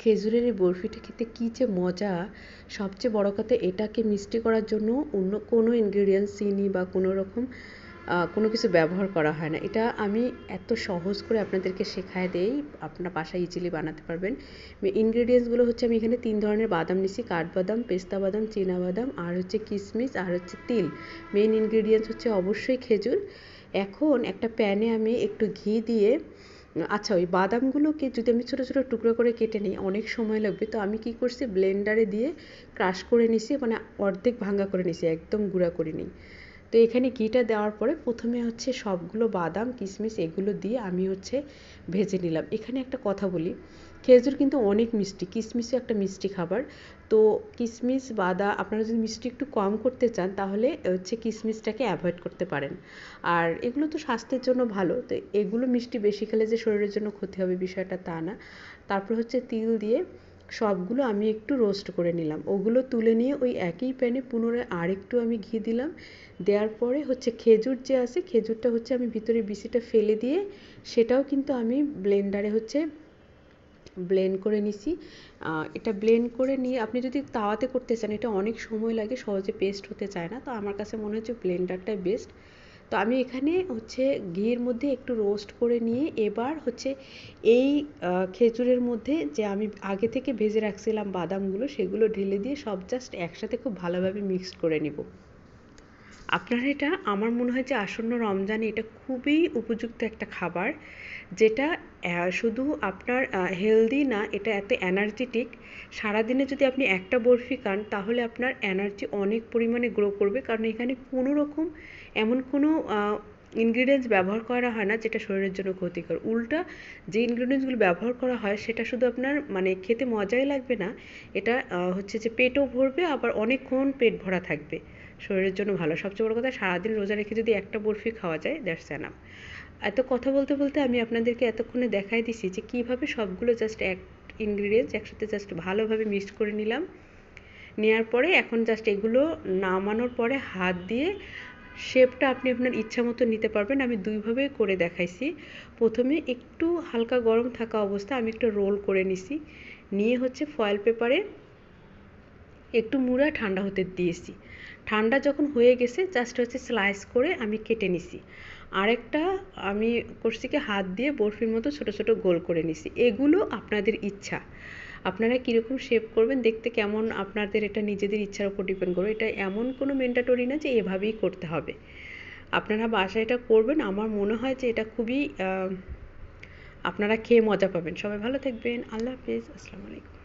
খেজুরের এই বরফিটা খেতে কী যে মজা। সবচেয়ে বড় কথা এটাকে মিষ্টি করার জন্য অন্য কোনো ইনগ্রিডিয়েন্টস চিনি বা কোনো রকম কোনো কিছু ব্যবহার করা হয় না। এটা আমি এত সহজ করে আপনাদেরকে শেখায় দেই, আপনার বাসায় ইজিলি বানাতে পারবেন। ইনগ্রিডিয়েন্টসগুলো হচ্ছে আমি এখানে তিন ধরনের বাদাম নিছি কাঠবাদাম, পেস্তা বাদাম বাদাম আর হচ্ছে কিশমিশ আর হচ্ছে তিল। মেইন ইনগ্রিডিয়েন্টস হচ্ছে অবশ্যই খেজুর। এখন একটা প্যানে আমি একটু ঘি দিয়ে আচ্ছা ওই বাদামগুলোকে যদি আমি ছোটো ছোটো টুকরো করে কেটে নিই, অনেক সময় লাগবে। তো আমি কি করছি? ব্লেন্ডারে দিয়ে ক্রাশ করে নিছি মানে অর্ধেক ভাঙ্গা করে নিছি, একদম গুঁড়া করে নিই। তো এখানে ঘিটা দেওয়ার পরে প্রথমে হচ্ছে সবগুলো বাদাম, কিশমিশ এগুলো দিয়ে আমি হচ্ছে ভেজে নিলাম। এখানে একটা কথা বলি, খেজুর কিন্তু অনেক মিষ্টি, কিশমিশও একটা মিষ্টি খাবার। তো কিশমিশ, বাদা, আপনারা যদি মিষ্টি একটু কম করতে চান, তাহলে হচ্ছে কিশমিশটাকে অ্যাভয়েড করতে পারেন। আর এগুলো তো স্বাস্থ্যের জন্য ভালো, তো এগুলো মিষ্টি বেশি খেলে যে শরীরের জন্য ক্ষতি হবে বিষয়টা তা না। তারপর হচ্ছে তিল দিয়ে সবগুলো আমি একটু রোস্ট করে নিলাম। ওগুলো তুলে নিয়ে ওই একই প্যানে পুনরায় আরেকটু আমি ঘি দিলাম। দেওয়ার পরে হচ্ছে খেজুর যে আছে, খেজুরটা হচ্ছে আমি ভিতরে বিচিটা ফেলে দিয়ে সেটাও কিন্তু আমি ব্লেন্ডারে হচ্ছে ব্লেন্ড করে নিছি। এটা ব্লেন্ড করে নিয়ে আপনি যদি তাওয়াতে করতে চান, এটা অনেক সময় লাগে, সহজে পেস্ট হতে চায় না। তো আমার কাছে মনে হচ্ছে ব্লেন্ডারটাই বেস্ট তো আমি এখানে হচ্ছে ঘিয়ের মধ্যে একটু রোস্ট করে নিয়ে এবার হচ্ছে এই খেজুরের মধ্যে যে আমি আগে থেকে ভেজে রাখছিলাম বাদামগুলো, সেগুলো ঢেলে দিয়ে সব জাস্ট একসাথে খুব ভালোভাবে মিক্সড করে নেব। আপনারা এটা, আমার মনে হয় যে আসন্ন রমজানে এটা খুবই উপযুক্ত একটা খাবার, যেটা শুধু আপনার হেলদি না, এটা এত এনার্জেটিক সারাদিনে যদি আপনি একটা বরফি খান, তাহলে আপনার এনার্জি অনেক পরিমাণে গ্রো করবে। কারণ এখানে কোনো রকম, এমন কোনো ইনগ্রিডিয়েন্টস ব্যবহার করা হয় না, যেটা শরীরের জন্য ক্ষতিকর। উল্টা যে ইনগ্রিডিয়েন্টসগুলো ব্যবহার করা হয়, সেটা শুধু আপনার মানে খেতে মজাই লাগবে না, এটা হচ্ছে যে পেটও ভরবে, আবার অনেকক্ষণ পেট ভরা থাকবে। শরীরের জন্য ভালো। সবচেয়ে বড় কথা, সারাদিন রোজা রেখে যদি একটা বরফি খাওয়া যায় দ্যাটস এনাফ এত কথা বলতে বলতে আমি আপনাদেরকে এতক্ষণে দেখাই দিছি যে কীভাবে সবগুলো জাস্ট এক ইনগ্রিডিয়েন্টস একসাথে জাস্ট ভালোভাবে মিক্সড করে নিলাম। নেওয়ার পরে এখন জাস্ট এগুলো নামানোর পরে হাত দিয়ে শেপটা আপনি আপনার ইচ্ছা মতো নিতে পারবেন। আমি দুইভাবে করে দেখাইছি। প্রথমে একটু হালকা গরম থাকা অবস্থা আমি একটু রোল করে নিছি। নিয়ে হচ্ছে ফয়েল পেপারে একটু মুড়া ঠান্ডা হতে দিয়েছি। ঠান্ডা যখন হয়ে গেছে জাস্ট হচ্ছে স্লাইস করে আমি কেটে নিছি। আরেকটা আমি করছি কি, হাত দিয়ে বরফির মতো ছোট ছোট গোল করে নিছি। এগুলো আপনাদের ইচ্ছা। আপনারা কীরকম শেপ করবেন, দেখতে কেমন আপনাদের এটা নিজেদের ইচ্ছার উপর ডিপেন্ড করবে। এটা এমন কোনো মেন্ডাটরি না যে এভাবেই করতে হবে। আপনারা বাসায় এটা করবেন, আমার মনে হয় যে এটা খুবই আপনারা খেয়ে মজা পাবেন। সবাই ভালো থাকবেন। আল্লাহ হাফিজ। আসসালামু আলাইকুম।